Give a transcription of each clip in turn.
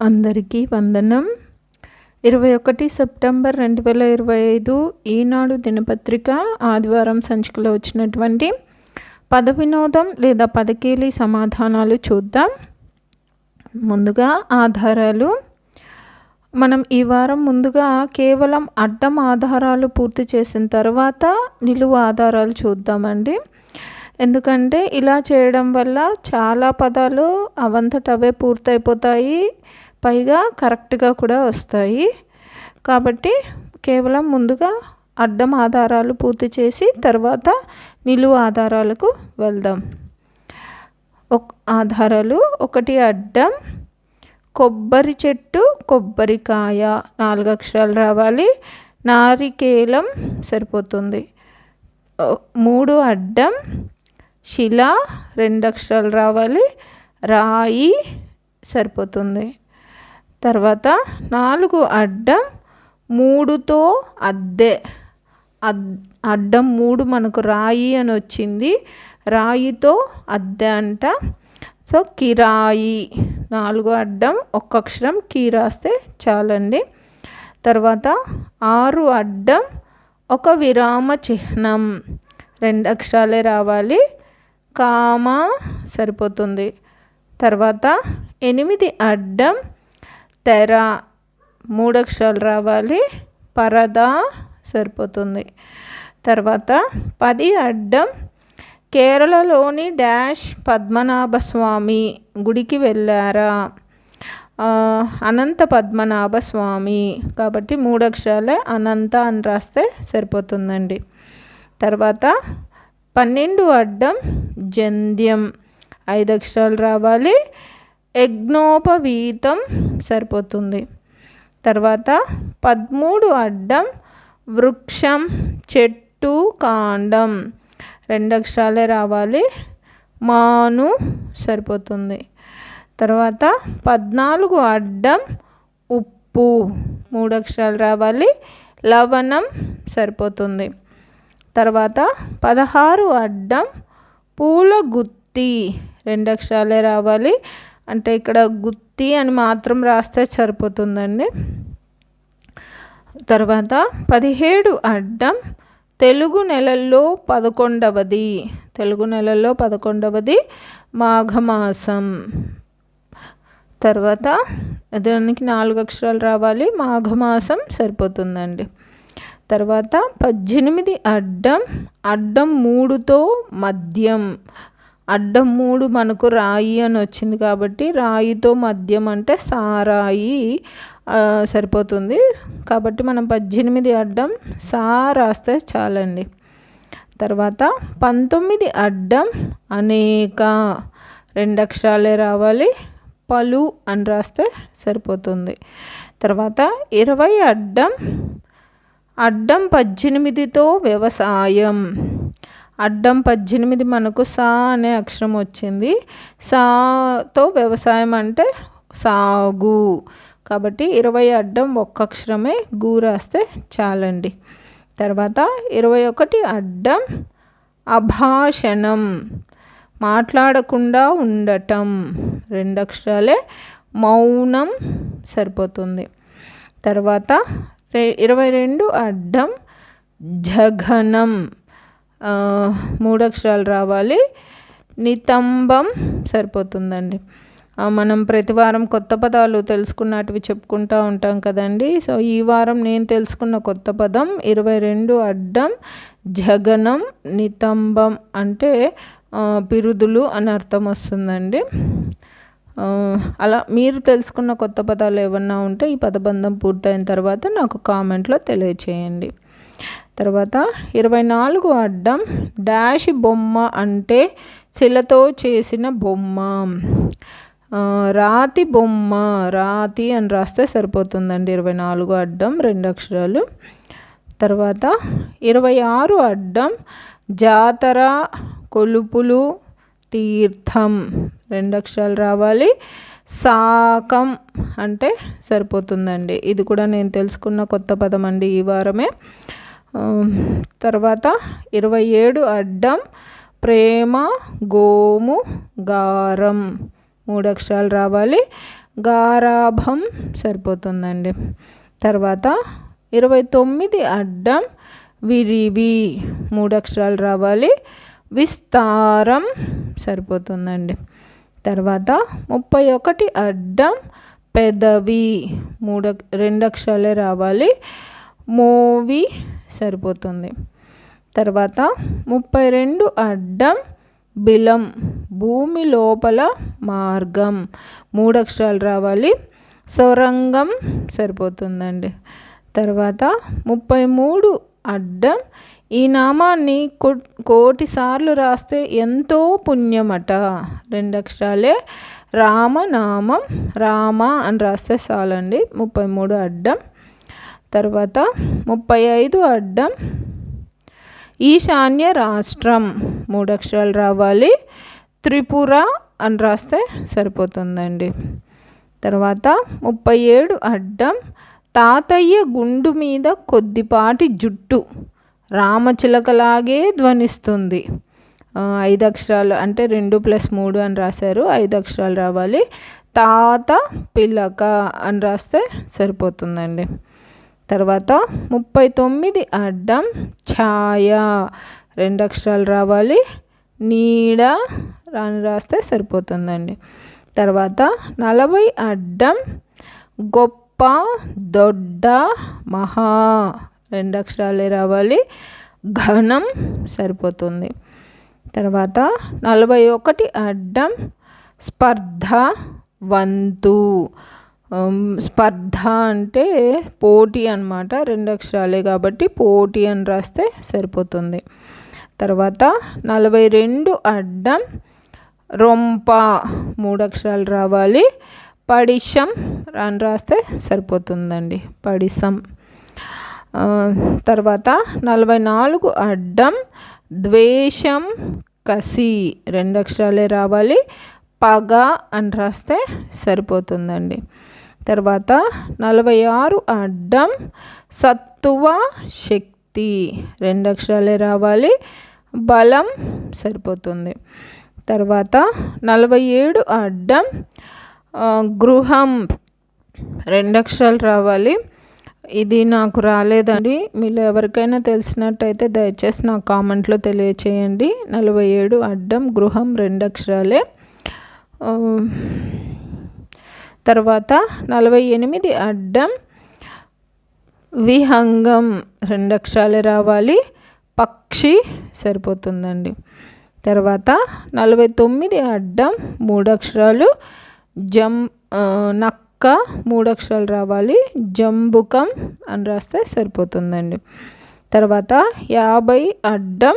అందరికీ వందనం. ఇరవై ఒకటి సెప్టెంబర్ రెండు వేల ఇరవై ఐదు ఈనాడు దినపత్రిక ఆదివారం సంచికలో వచ్చినటువంటి పద వినోదం లేదా పదకీలి సమాధానాలు చూద్దాం. ముందుగా ఆధారాలు. మనం ఈ వారం ముందుగా కేవలం అడ్డం ఆధారాలు పూర్తి చేసిన తర్వాత నిలువు ఆధారాలు చూద్దామండి. ఎందుకంటే ఇలా చేయడం వల్ల చాలా పదాలు అవంతట అవే పూర్తయిపోతాయి. పైగా కరెక్ట్గా కూడా వస్తాయి. కాబట్టి కేవలం ముందుగా అడ్డం ఆధారాలు పూర్తి చేసి తర్వాత నిలువు ఆధారాలకు వెళ్దాం. ఒక ఆధారాలు ఒకటి అడ్డం కొబ్బరి చెట్టు కొబ్బరికాయ నాలుగు అక్షరాలు రావాలి. నారికేలం సరిపోతుంది. మూడు అడ్డం శిల రెండు అక్షరాలు రావాలి. రాయి సరిపోతుంది. తర్వాత నాలుగు అడ్డం మూడుతో అద్దె. అడ్డం మూడు మనకు రాయి అని వచ్చింది. రాయితో అద్దె అంట. సో కిరాయి. నాలుగు అడ్డం ఒక్క అక్షరం కీ రాస్తే చాలండి. తర్వాత ఆరు అడ్డం ఒక విరామ చిహ్నం. రెండు అక్షరాలే రావాలి. కామ సరిపోతుంది. తర్వాత ఎనిమిది అడ్డం తెర మూడు అక్షరాలు రావాలి. పరదా సరిపోతుంది. తర్వాత పది అడ్డం కేరళలోని డాష్ పద్మనాభ స్వామి గుడికి వెళ్ళారా? అనంత పద్మనాభ స్వామి కాబట్టి మూడు అక్షరాలే అనంత అని రాస్తే సరిపోతుందండి. తర్వాత పన్నెండు అడ్డం జంధ్యం ఐదు అక్షరాలు రావాలి. యజ్ఞోపవీతం సరిపోతుంది. తర్వాత పదమూడు అడ్డం వృక్షం చెట్టు కాండం. రెండు అక్షరాలే రావాలి. మాను సరిపోతుంది. తర్వాత పద్నాలుగు అడ్డం ఉప్పు. మూడు అక్షరాలు రావాలి. లవణం సరిపోతుంది. తర్వాత పదహారు అడ్డం పూల గుత్తి రెండు అక్షరాలే రావాలి. అంటే ఇక్కడ గుత్తి అని మాత్రం రాస్తే సరిపోతుందండి. తర్వాత పదిహేడు అడ్డం తెలుగు నెలల్లో పదకొండవది తెలుగు నెలల్లో పదకొండవది మాఘమాసం. తర్వాత దానికి నాలుగు అక్షరాలు రావాలి మాఘమాసం సరిపోతుందండి. తర్వాత పద్దెనిమిది అడ్డం అడ్డం మూడుతో మద్యం. అడ్డం మూడు మనకు రాయి అని వచ్చింది కాబట్టి రాయితో మద్యం అంటే సారాయి సరిపోతుంది. కాబట్టి మనం పద్దెనిమిది అడ్డం సా రాస్తే చాలండి. తర్వాత పంతొమ్మిది అడ్డం అనేక రెండు అక్షరాలే రావాలి. పలు అని రాస్తే సరిపోతుంది. తర్వాత ఇరవై అడ్డం అడ్డం పద్దెనిమిదితో వ్యవసాయం. అడ్డం పద్దెనిమిది మనకు సా అనే అక్షరం వచ్చింది. సాతో వ్యవసాయం అంటే సాగు. కాబట్టి ఇరవై అడ్డం ఒక్క అక్షరమే గూ రాస్తే చాలండి. తర్వాత ఇరవై ఒకటి అడ్డం అభాషణం. మాట్లాడకుండా ఉండటం. రెండు అక్షరాలే మౌనం సరిపోతుంది. తర్వాత ఇరవై రెండు అడ్డం జఘనం. మూడు అక్షరాలు రావాలి. నితంబం సరిపోతుందండి. మనం ప్రతి వారం కొత్త పదాలు తెలుసుకున్నటివి చెప్పుకుంటూ ఉంటాం కదండి. సో ఈ వారం నేను తెలుసుకున్న కొత్త పదం ఇరవై రెండు అడ్డం జగనం నితంబం అంటే పిరుదులు అని అర్థం వస్తుందండి. అలా మీరు తెలుసుకున్న కొత్త పదాలు ఏమన్నా ఉంటే ఈ పదబంధం పూర్తయిన తర్వాత నాకు కామెంట్లో తెలియచేయండి. తర్వాత ఇరవై నాలుగు అడ్డం డాష్ బొమ్మ అంటే శిలతో చేసిన బొమ్మ. రాతి బొమ్మ. రాతి అని రాస్తే సరిపోతుందండి ఇరవై నాలుగు అడ్డం రెండు అక్షరాలు. తర్వాత ఇరవై ఆరు అడ్డం జాతర కొలుపులు తీర్థం రెండు అక్షరాలు రావాలి. సాకం అంటే సరిపోతుందండి. ఇది కూడా నేను తెలుసుకున్న కొత్త పదం అండి ఈ వారమే. తర్వాత ఇరవై ఏడు అడ్డం ప్రేమ గోము గారం. మూడు అక్షరాలు రావాలి. గారాభం సరిపోతుందండి. తర్వాత ఇరవై తొమ్మిది అడ్డం విరివి. మూడు అక్షరాలు రావాలి. విస్తారం సరిపోతుందండి. తర్వాత ముప్పై ఒకటి అడ్డం పెదవి. మూడు రెండు అక్షరాలే రావాలి. మూవీ సరిపోతుంది. తర్వాత ముప్పై రెండు అడ్డం బిలం భూమి లోపల మార్గం. మూడు అక్షరాలు రావాలి. సొరంగం సరిపోతుందండి. తర్వాత ముప్పై మూడు అడ్డం ఈ నామాన్ని కో కోటి సార్లు రాస్తే ఎంతో పుణ్యమట. రెండు అక్షరాలే రామనామం రామ అని రాస్తే చాలండి. ముప్పై మూడు అడ్డం. తర్వాత ముప్పై ఐదు అడ్డం ఈశాన్య రాష్ట్రం. మూడు అక్షరాలు రావాలి. త్రిపుర అని రాస్తే సరిపోతుందండి. తర్వాత ముప్పై ఏడు అడ్డం తాతయ్య గుండు మీద కొద్దిపాటి జుట్టు. రామచిలకలాగే ధ్వనిస్తుంది. ఐదు అక్షరాలు అంటే రెండు ప్లస్ మూడు అని రాశారు. ఐదు అక్షరాలు రావాలి. తాత పిల్లక అని రాస్తే సరిపోతుందండి. తర్వాత ముప్పై తొమ్మిది అడ్డం ఛాయ. రెండు అక్షరాలు రావాలి. నీడ రాని రాస్తే సరిపోతుందండి. తర్వాత నలభై అడ్డం గొప్ప దొడ్డ మహా. రెండు అక్షరాలే రావాలి. ఘనం సరిపోతుంది. తర్వాత నలభై ఒకటి అడ్డం స్పర్ధ వంతు. స్పర్ధ అంటే పోటీ అనమాట రెండు అక్షరాలే కాబట్టి పోటీ అని రాస్తే సరిపోతుంది. తర్వాత నలభై రెండు అడ్డం రొంప మూడు అక్షరాలు రావాలి. పడిషం అని రాస్తే సరిపోతుందండి పడిసం తర్వాత నలభై నాలుగు అడ్డం ద్వేషం కసి రెండు అక్షరాలే రావాలి. పగ అని రాస్తే సరిపోతుందండి. తర్వాత నలభై ఆరు అడ్డం సత్తువ శక్తి. రెండు అక్షరాలే రావాలి. బలం సరిపోతుంది. తర్వాత నలభై ఏడు అడ్డం గృహం. రెండు అక్షరాలు రావాలి. ఇది నాకు రాలేదండి. మీరు ఎవరికైనా తెలిసినట్టయితే దయచేసి నా కామెంట్లో తెలియచేయండి. నలభై ఏడు అడ్డం గృహం రెండు అక్షరాలే. తర్వాత నలభై ఎనిమిది అడ్డం విహంగం రెండు అక్షరాలు రావాలి. పక్షి సరిపోతుందండి. తర్వాత నలభై తొమ్మిది అడ్డం మూడు అక్షరాలు జం నక్క మూడు అక్షరాలు రావాలి. జంబుకం అని రాస్తే సరిపోతుందండి. తర్వాత యాభై అడ్డం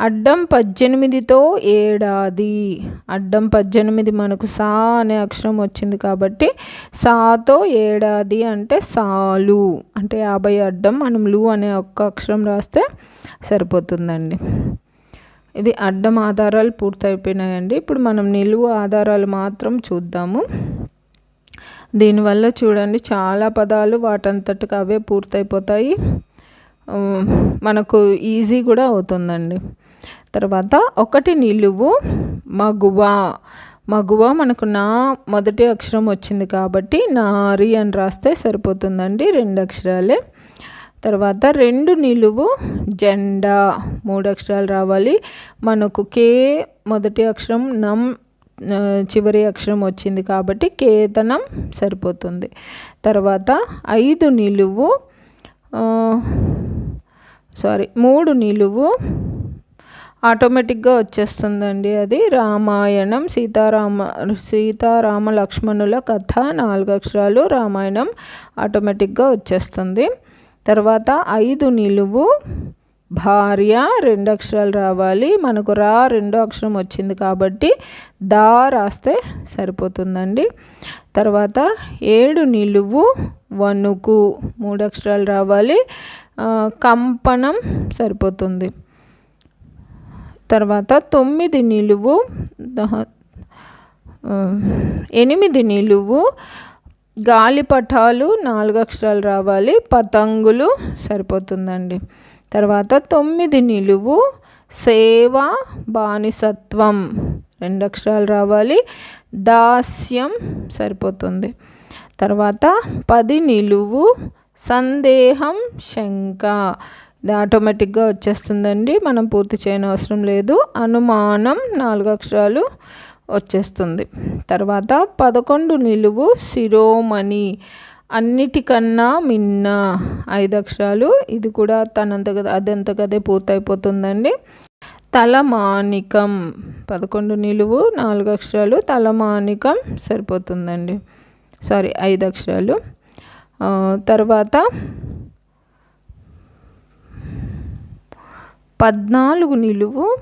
అడ్డం పద్దెనిమిదితో ఏడాది. అడ్డం పద్దెనిమిది మనకు సా అనే అక్షరం వచ్చింది కాబట్టి సాతో ఏడాది అంటే సాలు. అంటే యాభై అడ్డం మనం లు అనే ఒక్క అక్షరం రాస్తే సరిపోతుందండి. ఇవి అడ్డం ఆధారాలు పూర్తయిపోయినాయండి. ఇప్పుడు మనం నిలువు ఆధారాలు మాత్రం చూద్దాము. దీనివల్ల చూడండి చాలా పదాలు వాటంతటికి అవే పూర్తయిపోతాయి. మనకు ఈజీ కూడా అవుతుందండి. తర్వాత ఒకటి నిలువు మగువ. మగువ మనకు నా మొదటి అక్షరం వచ్చింది కాబట్టి నారి అని రాస్తే సరిపోతుందండి రెండు అక్షరాలే. తర్వాత రెండు నిలువు జెండా మూడు అక్షరాలు రావాలి. మనకు కే మొదటి అక్షరం నం చివరి అక్షరం వచ్చింది కాబట్టి కేతనం సరిపోతుంది. తర్వాత ఐదు నిలువు సారీ మూడు నిలువు ఆటోమేటిక్గా వచ్చేస్తుందండి అది. రామాయణం సీతారామ సీతారామ లక్ష్మణుల కథ నాలుగు అక్షరాలు రామాయణం ఆటోమేటిక్గా వచ్చేస్తుంది. తర్వాత ఐదు నిలువు భార్య రెండు అక్షరాలు రావాలి. మనకు రా రెండో అక్షరం వచ్చింది కాబట్టి దా రాస్తే సరిపోతుందండి. తర్వాత ఏడు నిలువు వణుకు మూడు అక్షరాలు రావాలి కంపనం సరిపోతుంది. తర్వాత తొమ్మిది నిలువు ఎనిమిది నిలువు గాలిపటాలు నాలుగు అక్షరాలు రావాలి పతంగులు సరిపోతుందండి. తర్వాత తొమ్మిది నిలువు సేవ బానిసత్వం రెండు అక్షరాలు రావాలి దాస్యం సరిపోతుంది. తర్వాత పది నిలువు సందేహం శంక ఇది ఆటోమేటిక్గా వచ్చేస్తుందండి. మనం పూర్తి చేయని అవసరం లేదు. అనుమానం నాలుగు అక్షరాలు వచ్చేస్తుంది. తర్వాత పదకొండు నిలువు శిరోమణి. అన్నిటికన్నా మిన్న ఐదు అక్షరాలు. ఇది కూడా తనంతగా అదంతకదే పూర్తయిపోతుందండి. తలమానికం. పదకొండు నిలువు నాలుగు అక్షరాలు తలమానికం సరిపోతుందండి. సారీ ఐదు అక్షరాలు. తర్వాత పద్నాలుగు నిలువు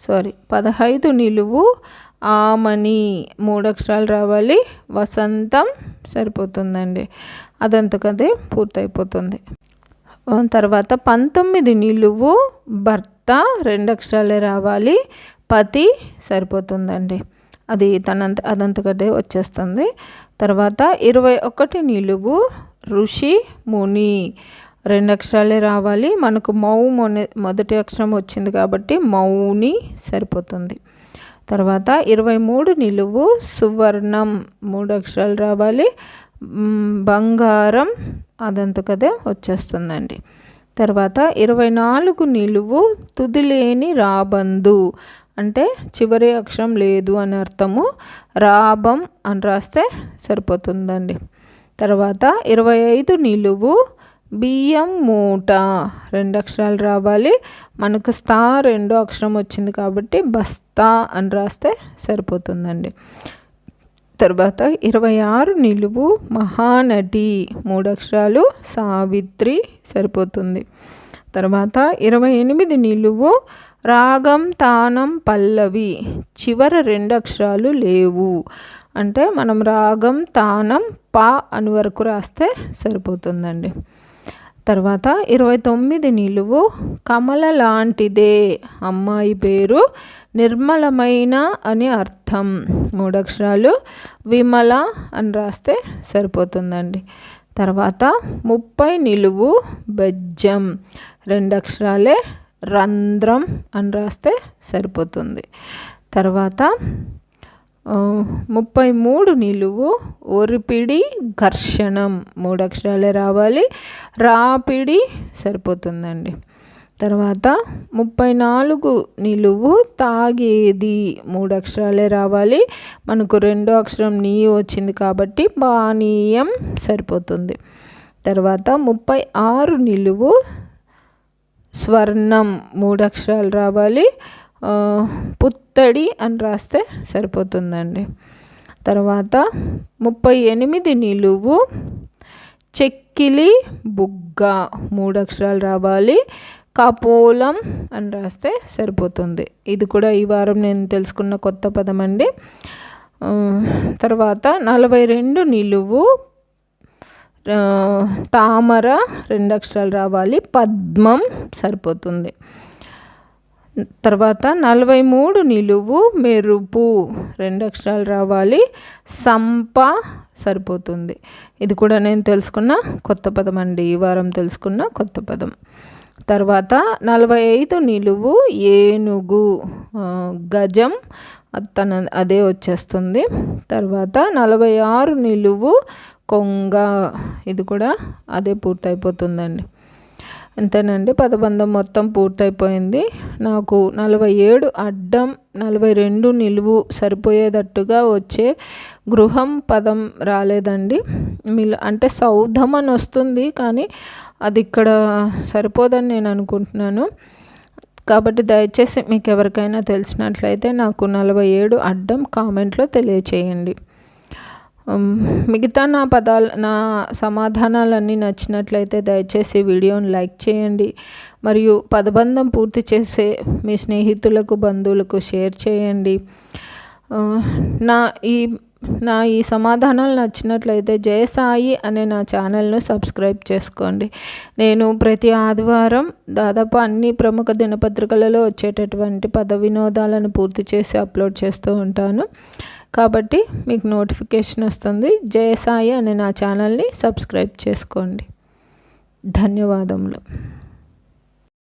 సారీ పదహైదు నిలువు ఆమని మూడు అక్షరాలు రావాలి. వసంతం సరిపోతుందండి. అదంతకదే పూర్తయిపోతుంది. తర్వాత పంతొమ్మిది నిలువు భర్త రెండు అక్షరాలే రావాలి. పతి సరిపోతుందండి. అది తనంత అదంతకదే వచ్చేస్తుంది. తర్వాత ఇరవై ఒకటి నిలువు ఋషి ముని రెండు అక్షరాలే రావాలి. మనకు మౌ మొన మొదటి అక్షరం వచ్చింది కాబట్టి మౌని సరిపోతుంది. తర్వాత ఇరవై మూడు నిలువు సువర్ణం మూడు అక్షరాలు రావాలి. బంగారం అదంతకదే వచ్చేస్తుందండి. తర్వాత ఇరవై నాలుగు నిలువు తుదిలేని రాబందు అంటే చివరి అక్షరం లేదు అని అర్థము. రాబం అని రాస్తే సరిపోతుందండి. తర్వాత ఇరవై ఐదు నిలువు బియ్యం మూట. రెండు అక్షరాలు రావాలి. మనకు స్థా రెండో అక్షరం వచ్చింది కాబట్టి బస్తా అని రాస్తే సరిపోతుందండి. తర్వాత ఇరవై ఆరు నిలువు మహానటి. మూడు అక్షరాలు సావిత్రి సరిపోతుంది. తర్వాత ఇరవై ఎనిమిది నిలువు రాగం తానం పల్లవి. చివర రెండు అక్షరాలు లేవు. అంటే మనం రాగం తానం పా అని వరకు రాస్తే సరిపోతుందండి. తర్వాత ఇరవై తొమ్మిది నిలువు కమల లాంటిదే అమ్మాయి పేరు నిర్మలమైన అని అర్థం. మూడు అక్షరాలు విమల అని రాస్తే సరిపోతుందండి. తర్వాత ముప్పై నిలువు బెజ్జం. రెండు అక్షరాలే రంధ్రం అని రాస్తే సరిపోతుంది. తర్వాత ముప్పై మూడు నిలువు ఒరిపిడి ఘర్షణం. మూడు అక్షరాలే రావాలి. రాపిడి సరిపోతుందండి. తర్వాత ముప్పై నాలుగు నిలువు తాగేది. మూడు అక్షరాలే రావాలి. మనకు రెండో అక్షరం నీ వచ్చింది కాబట్టి పానీయం సరిపోతుంది. తర్వాత ముప్పై ఆరు నిలువు స్వర్ణం. మూడు అక్షరాలు రావాలి. పుత్ పుత్తడి అని రాస్తే సరిపోతుందండి. తర్వాత ముప్పై ఎనిమిది నిలువు చెక్కిలి బుగ్గ మూడు అక్షరాలు రావాలి. కపోలం అని రాస్తే సరిపోతుంది. ఇది కూడా ఈ వారం నేను తెలుసుకున్న కొత్త పదం అండి. తర్వాత నలభై రెండు నిలువు తామర రెండు అక్షరాలు రావాలి. పద్మం సరిపోతుంది. తర్వాత నలభై మూడు నిలువు మెరుపు. రెండు అక్షరాలు రావాలి. సంప సరిపోతుంది. ఇది కూడా నేను తెలుసుకున్న కొత్త పదం అండి. ఈ వారం తెలుసుకున్న కొత్త పదం. తర్వాత నలభై ఐదు నిలువు ఏనుగు. గజం తన అదే వచ్చేస్తుంది. తర్వాత నలభై ఆరు నిలువు కొంగ. ఇది కూడా అదే పూర్తయిపోతుందండి. అంతేనండి పదబంధం మొత్తం పూర్తయిపోయింది. నాకు నలభై ఏడు అడ్డం నలభై రెండు నిలువు సరిపోయేటట్టుగా వచ్చే గృహం పదం రాలేదండి. మిల్ అంటే సౌధం అని వస్తుంది కానీ అది ఇక్కడ సరిపోదని నేను అనుకుంటున్నాను. కాబట్టి దయచేసి మీకు ఎవరికైనా తెలిసినట్లయితే నాకు నలభై ఏడు అడ్డం కామెంట్లో తెలియచేయండి. మిగతా నా పదాలు నా సమాధానాలన్నీ నచ్చినట్లయితే దయచేసి వీడియోని లైక్ చేయండి. మరియు పదబంధం పూర్తి చేసే మీ స్నేహితులకు బంధువులకు షేర్ చేయండి. నా ఈ నా ఈ సమాధానాలు నచ్చినట్లయితే జయసాయి అనే నా ఛానల్ను సబ్స్క్రైబ్ చేసుకోండి. నేను ప్రతి ఆదివారం దాదాపు అన్ని ప్రముఖ దినపత్రికలలో వచ్చేటటువంటి పద వినోదాలను పూర్తి చేసి అప్లోడ్ చేస్తూ ఉంటాను. కాబట్టి మీకు నోటిఫికేషన్ వస్తుంది. జయసాయి అనే నా ఛానల్ని సబ్స్క్రైబ్ చేసుకోండి. ధన్యవాదములు.